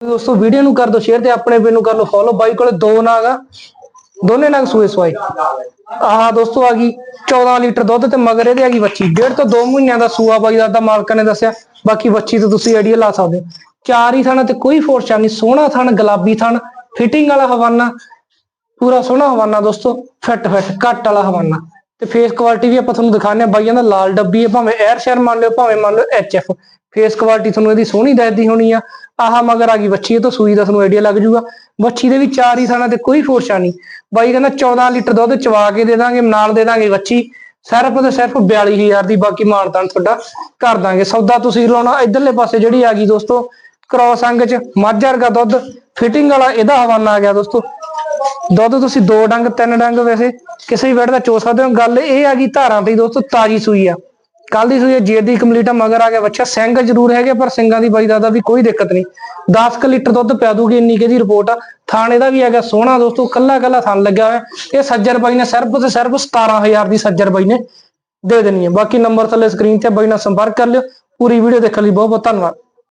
ਦੋਸਤੋ ਵੀਡੀਓ ਨੂੰ ਕਰ ਦਿਓ ਸ਼ੇਅਰ ਤੇ ਆਪਣੇ ਪੇਜ ਨੂੰ ਕਰ ਲਓ ਫੋਲੋ ਬਾਈ ਕੋਲੇ ਦੋ ਨਾਗ ਆ। ਦੋਨੇ ਨਾਗ ਸੂਏ ਸਵਾਈ ਆਹ ਦੋਸਤੋ, ਆ ਗਈ 14 ਲੀਟਰ ਦੁੱਧ ਤੇ ਮਗਰ ਇਹਦੇ ਆ ਗਈ ਬੱਚੀ ਡੇਢ ਤੋਂ 2 ਮਹੀਨਿਆਂ ਦਾ ਸੂਆ ਬਾਈ ਦਾ ਤਾਂ ਮਾਲਕਾਂ ਨੇ ਦੱਸਿਆ। ਬਾਕੀ ਬੱਚੀ ਤੇ ਤੁਸੀਂ ਆਈਡੀਆ ਲਾ ਸਕਦੇ ਹੋ। ਚਾਰ ਹੀ ਥਣ ਤੇ ਕੋਈ ਫੋਰਸ ਨਹੀਂ। ਸੋਹਣਾ ਥਣ, ਗੁਲਾਬੀ ਥਣ ਫਿਟਿੰਗ ਵਾਲਾ ਹਵਾਨਾ। ਪੂਰਾ ਸੋਹਣਾ ਹਵਾਨਾ ਦੋਸਤੋ, ਫਿੱਟ ਫਿੱਟ ਕੱਟ ਵਾਲਾ ਹਵਾਨਾ। ਤੇ ਫੇਸ ਕੁਆਲਿਟੀ ਵੀ ਆਪਾਂ ਤੁਹਾਨੂੰ ਦਿਖਾਉਂਦੇ ਆ ਬਾਈਆਂ ਦਾ ਲਾਲ ਡੱਬੀ ਹੈ, ਭਾਵੇਂ 에ਅਰ ਸ਼ੇਅਰ ਮੰਨ ਲਿਓ, ਭਾਵੇਂ ਮੰਨ ਲਓ ਐਚ ਐਫ ਫੇਸ ਕੁਆਲਿਟੀ ਤੁਹਾਨੂੰ ਇਹਦੀ ਸੋਹਣੀ ਦੱਸਦੀ ਹੋਣੀ ਆ। ਆਹ ਮਗਰ ਆ ਗਈ ਬੱਚੀ ਇਹ ਤਾਂ ਸੂਈ ਦਾ ਤੁਹਾਨੂੰ ਆਈਡੀਆ ਲੱਗ ਜੂਗਾ ਬੱਚੀ ਦੇ ਵੀ ਚਾਰ ਹੀ ਥਾਣਾ ਤੇ ਕੋਈ ਫੋਰਸ਼ਾ ਨਹੀਂ। ਬਾਈ ਕਹਿੰਦਾ 14 ਲੀਟਰ ਦੁੱਧ ਚਵਾ ਕੇ ਦੇ ਦਾਂਗੇ, ਨਾਲ ਦੇ ਦਾਂਗੇ ਬੱਚੀ ਸਿਰਫ ਤੇ ਸਿਰਫ 42000 ਦੀ ਬਾਕੀ ਮਾਨਤਾਨ ਤੁਹਾਡਾ ਕਰ ਦਾਂਗੇ। ਸੌਦਾ ਤੁਸੀਂ ਲਾਉਣਾ ਇਧਰਲੇ ਪਾਸੇ ਜਿਹੜੀ ਆ ਗਈ ਦੋਸਤੋ ਕ੍ਰੋਸ ਅੰਗ ਚ ਮੱਝ ਵਰਗਾ ਦੁੱਧ। ਫਿਟਿੰਗ ਵਾਲਾ ਇਹਦਾ ਹਵਾਨਾ ਆ ਗਿਆ ਦੋਸਤੋ। ਦੁੱਧ ਤੁਸੀਂ ਦੋ ਡੰਗ, ਤਿੰਨ ਡੰਗ ਵੈਸੇ ਕਿਸੇ ਵੀ ਵੇੜ ਦਾ ਚੋ ਸਕਦੇ ਹੋ। ਗੱਲ ਇਹ ਆ ਗਈ ਧਾਰਾਂ ਤੇ ਦੋਸਤੋ ਤਾਜੀ ਸੂਈ ਆ। ਕੱਲ ਦੀ ਸੂਈ ਹੈ ਜੇਰ ਦੀ ਕੰਪਲੀਟ ਆ ਮਗਰ ਆ ਗਿਆ ਬੱਚਾ। ਸਿੰਘ ਜ਼ਰੂਰ ਹੈਗੇ, ਪਰ ਸਿੰਘਾਂ ਦੀ ਬਾਈ ਦਾਦਾ ਵੀ ਕੋਈ ਦਿੱਕਤ ਨਹੀਂ। 10 ਕ ਲੀਟਰ ਦੁੱਧ ਪਿਆ ਦੂਗੀ, ਇੰਨੀ ਕਿਹਦੀ ਰਿਪੋਰਟ ਆ। ਥਾਣੇ ਦਾ ਵੀ ਹੈਗਾ ਸੋਹਣਾ ਦੋਸਤੋ ਕੱਲਾ ਕੱਲਾ ਥਾਣ ਲੱਗਿਆ ਹੋਇਆ। ਇਹ ਸੱਜਰ ਬਾਈ ਨੇ ਸਿਰਫ ਤੇ ਸਿਰਫ 17000 ਦੀ ਸੱਜਰ ਬਾਈ ਨੇ ਦੇ ਦੇਣੀ ਹੈ ਬਾਕੀ ਨੰਬਰ ਥੱਲੇ ਸਕਰੀਨ ਤੇ ਬਾਈ ਨਾਲ ਸੰਪਰਕ ਕਰ ਲਿਓ। ਪੂਰੀ ਵੀਡੀਓ ਦੇਖਣ ਲਈ ਬਹੁਤ ਬਹੁਤ ਧੰਨਵਾਦ।